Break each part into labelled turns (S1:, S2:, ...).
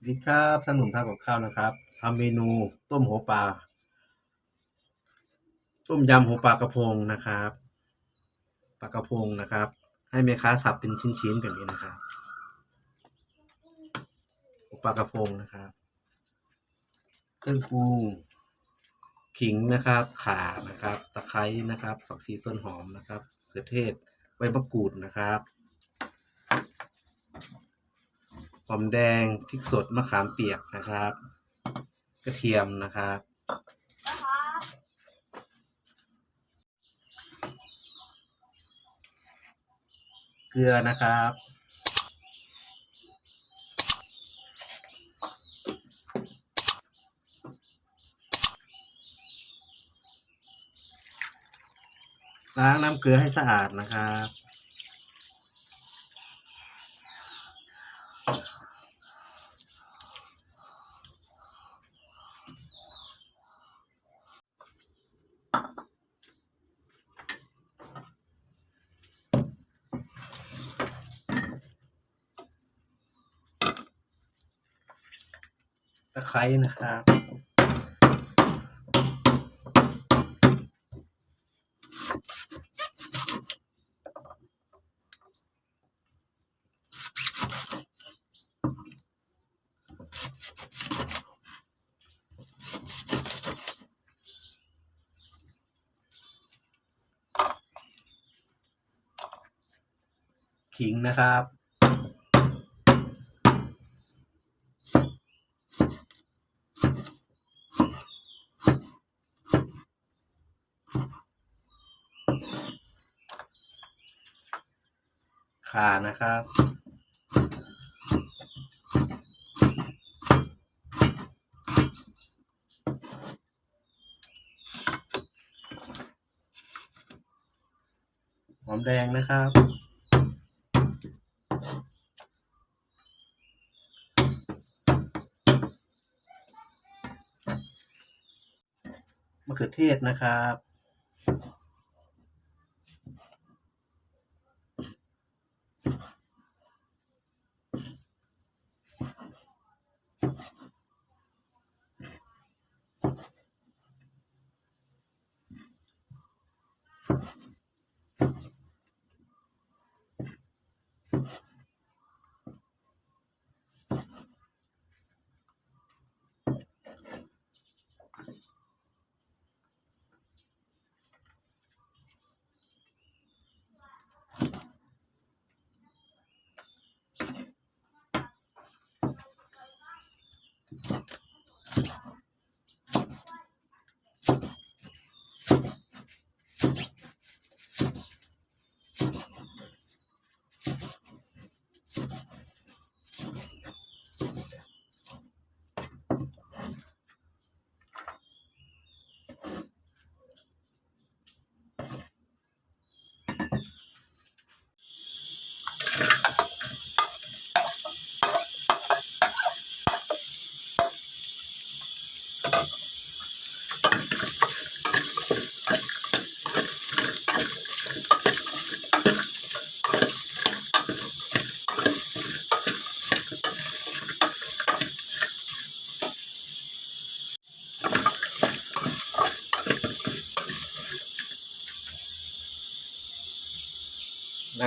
S1: สวัสดีครับท่านหนุ่มทำกับข้าวนะครับทำเมนูต้มหัวปลาต้มยำหัวปลากระพงนะครับปลากระพงนะครับ ให้แม่ค้าสับเป็นชิ้นๆแบบนี้นะครับหัวปลากระพงนะครับ เครื่องปรุงขิงนะครับ ข่านะครับ ตะไคร้นะครับผักชีต้นหอมนะครับเขือเทศใบมะกรูดนะครับ หอมแดงพริกสดมะขามเปียกนะครับ กระเทียมนะครับ เกลือนะครับล้างน้ำเกลือให้สะอาดนะครับะไคร้นะครับขิงนะครับานะครับ หอมแดงนะครับมะเขือเทศนะครับ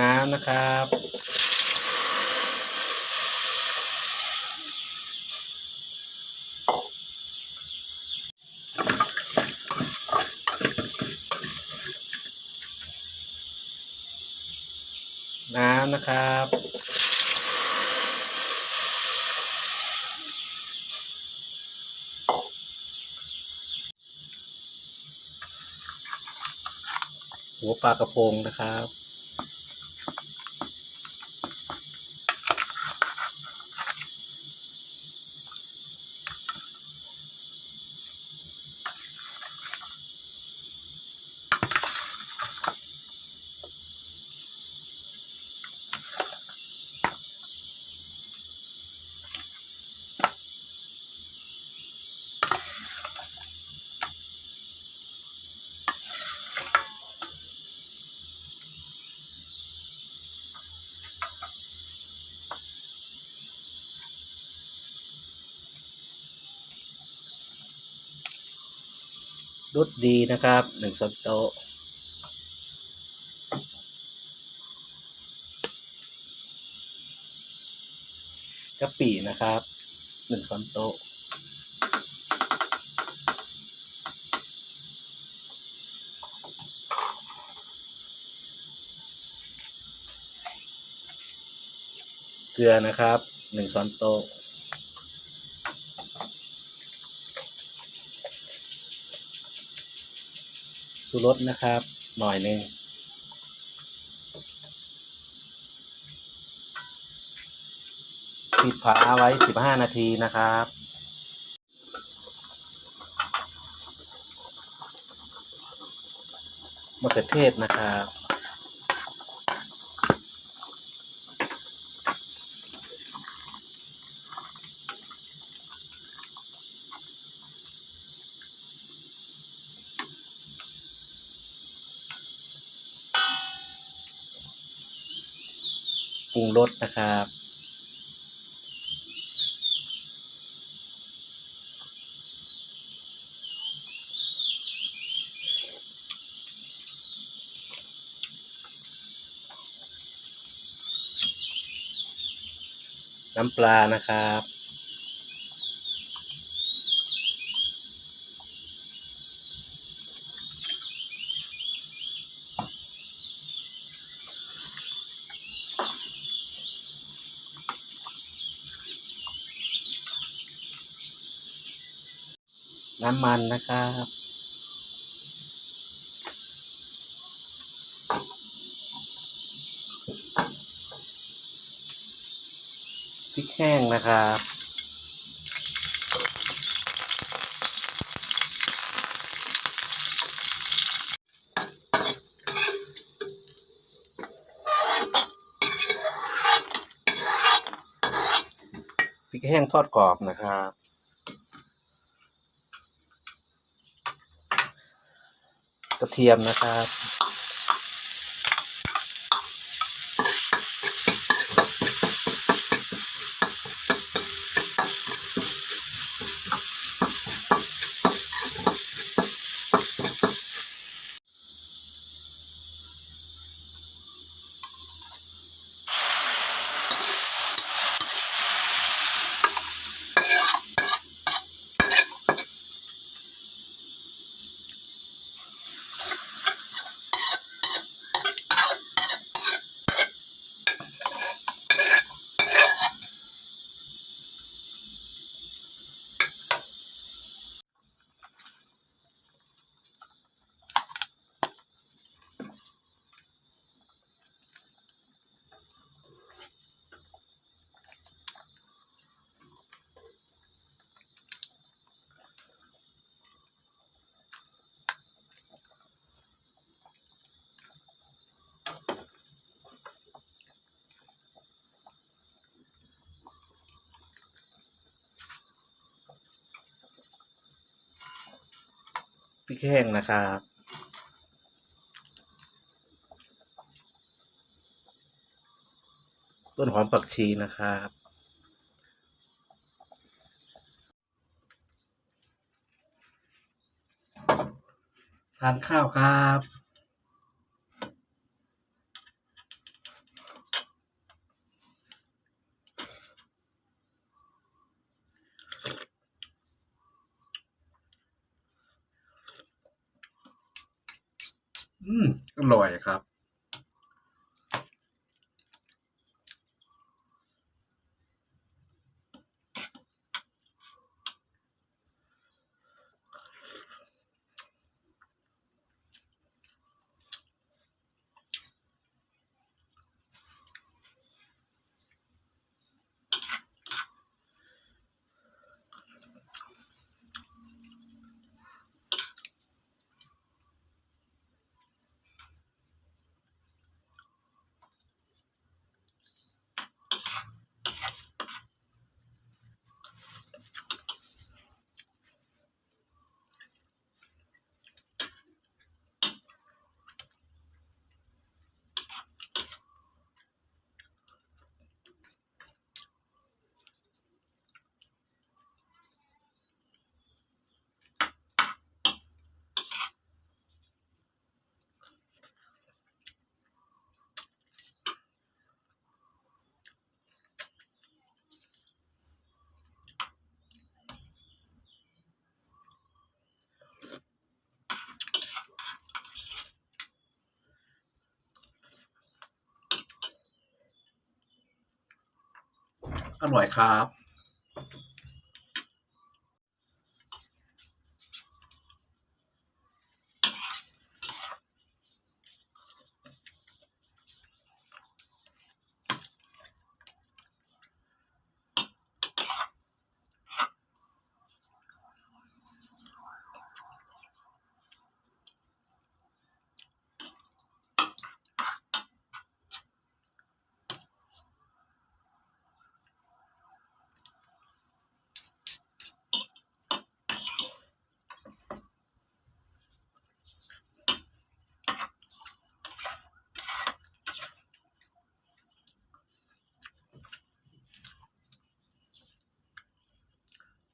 S1: น้ำนะครับน้ำนะครับ หัวปลากระพงนะครับ รสดีนะครับหนึ่งช้อนโต๊ะกะปินะครับหนึ่งช้อนโต๊ะเกลือนะครับหนึ่งช้อนโต๊ะ สุรสนะครับ หน่อยหนึ่งปิดฝาไว้สิบห้านาทีนะครับ มะเขือเทศนะครับ ปรุงรสนะครับ น้ำปลานะครับ น้ำมันนะครับพริกแห้งนะครับพริกแห้งทอดกรอบนะครับ กระเทียมนะครับ ริกแห้งนะครับต้นหอมผักชีนะครับ ทานข้าวครับ อื น่อยครับ อร่อยครับ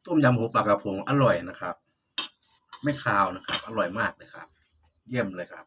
S1: ต้มยำหัวปลากระพงอร่อยนะครับ ไม่คาวนะครับ อร่อยมากเลยครับ เยี่ยมเลยครับ